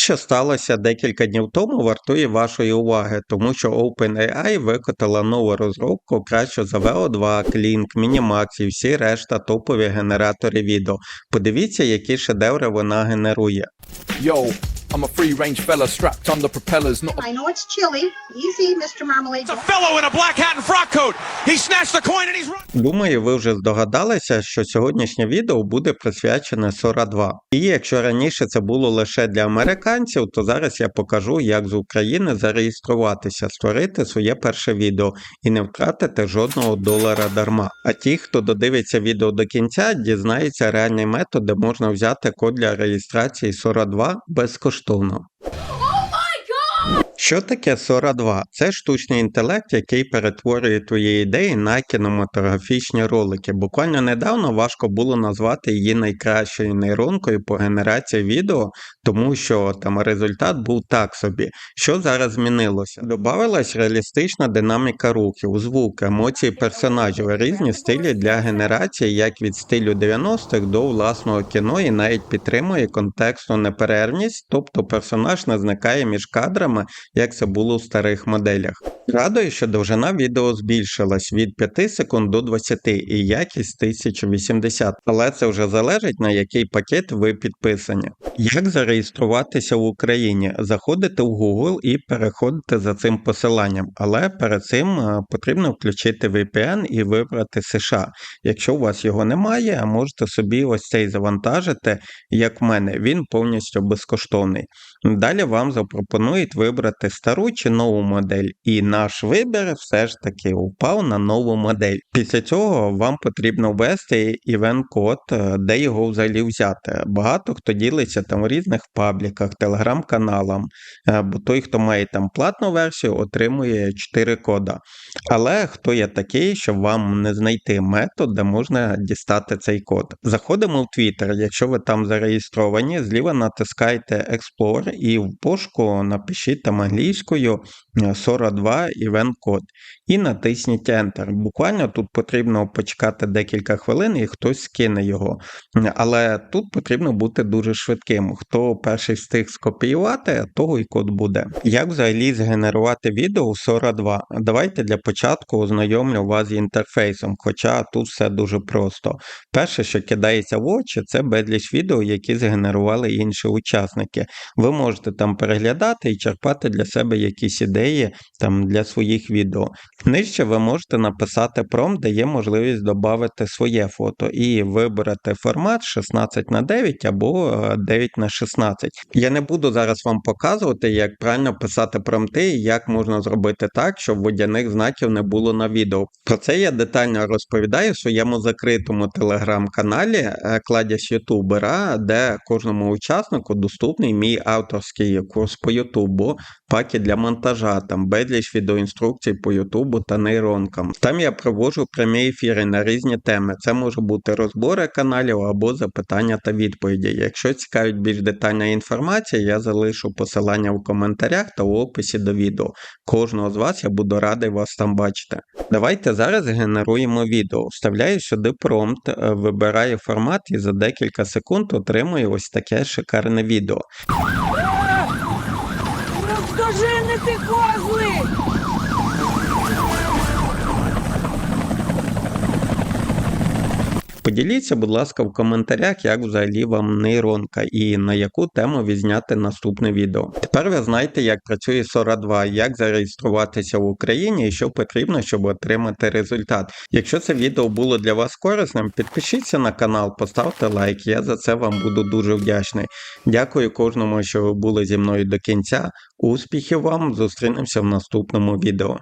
Що сталося декілька днів тому, вартує вашої уваги, тому що OpenAI викотила нову розробку кращу за VO2, Kling, Minimax і всі решта топові генератори відео. Подивіться, які шедеври вона генерує. Yo, I'm a free range fella strapped under propellers, not a I know it's chilly. Easy, Mr. Marmalade. It's a fellow in a black hat and frock coat. He snatched the coin and he's running. Думаю, ви вже здогадалися, що сьогоднішнє відео буде присвячене Sora 2. І якщо раніше це було лише для американців, то зараз я покажу, як з України зареєструватися, створити своє перше відео і не втратити жодного долара дарма. А ті, хто додивиться відео до кінця, дізнаються реальний метод, де можна взяти код для реєстрації Sora 2 безкоштовно коштовно що таке Sora 2? Це штучний інтелект, який перетворює твої ідеї на кінематографічні ролики. Буквально недавно важко було назвати її найкращою нейронкою по генерації відео, тому що там результат був так собі. Що зараз змінилося? Добавилась реалістична динаміка рухів, звук, емоції персонажів, різні стилі для генерації, як від стилю 90-х до власного кіно, і навіть підтримує контекстну неперервність, тобто персонаж не зникає між кадрами, як це було у старих моделях. Радує, що довжина відео збільшилась від 5 секунд до 20 і якість 1080, але це вже залежить на який пакет ви підписані. Як зареєструватися в Україні? Заходите в Google і переходите за цим посиланням, але перед цим е, потрібно включити VPN і вибрати США. Якщо у вас його немає, можете собі ось цей завантажити, як в мене, він повністю безкоштовний. Далі вам запропонують вибрати стару чи нову модель, і наш вибір все ж таки упав на нову модель. Після цього вам потрібно ввести івент-код, е, де його взагалі взяти. Багато хто ділиться там в різних пабліках, телеграм-каналам, е, бо той, хто має там платну версію, отримує 4 кода. Але хто є такий, щоб вам не знайти метод, де можна дістати цей код? Заходимо в Twitter, якщо ви там зареєстровані, зліва натискайте Explore і в пошуку напишіть там англійською е, 42 event код і натисніть Enter. Буквально тут потрібно почекати декілька хвилин і хтось скине його. Але тут потрібно бути дуже швидким. Хто перший встиг скопіювати, того і код буде. Як взагалі згенерувати відео у Sora 2? Давайте для початку ознайомлю вас з інтерфейсом, хоча тут все дуже просто. Перше, що кидається в очі, це безліч відео, які згенерували інші учасники. Ви можете там переглядати і черпати для себе якісь ідеї там для своїх відео. Нижче ви можете написати промпт, де є можливість додати своє фото і вибрати формат 16 на 9 або е, 9 на 16. Я не буду зараз вам показувати, як правильно писати промпти і як можна зробити так, щоб водяних знаків не було на відео. Про це я детально розповідаю в своєму закритому телеграм-каналі е, Кладязь Ютубера, де кожному учаснику доступний мій авторський курс по Ютубу, паки для монтажа, там безліч відеоінструкцій по Ютубу та нейронкам. Там я проводжу прямі ефіри на різні теми. Це може бути розбори каналів або запитання та відповіді. Якщо цікавить більш детальна інформація, я залишу посилання в коментарях та в описі до відео. Кожного з вас я буду радий вас там бачити. Давайте зараз генеруємо відео. Вставляю сюди промпт, е, вибираю формат і за декілька секунд отримую ось таке шикарне відео. Розкажи козли! Поділіться, будь ласка, в коментарях, як взагалі вам нейронка і на яку тему відзняти наступне відео. Тепер ви знаєте, як працює Sora 2, як зареєструватися в Україні і що потрібно, щоб отримати результат. Якщо це відео було для вас корисним, підпишіться на канал, поставте лайк, я за це вам буду дуже вдячний. Дякую кожному, що ви були зі мною до кінця. Успіхів вам! Зустрінемося в наступному відео.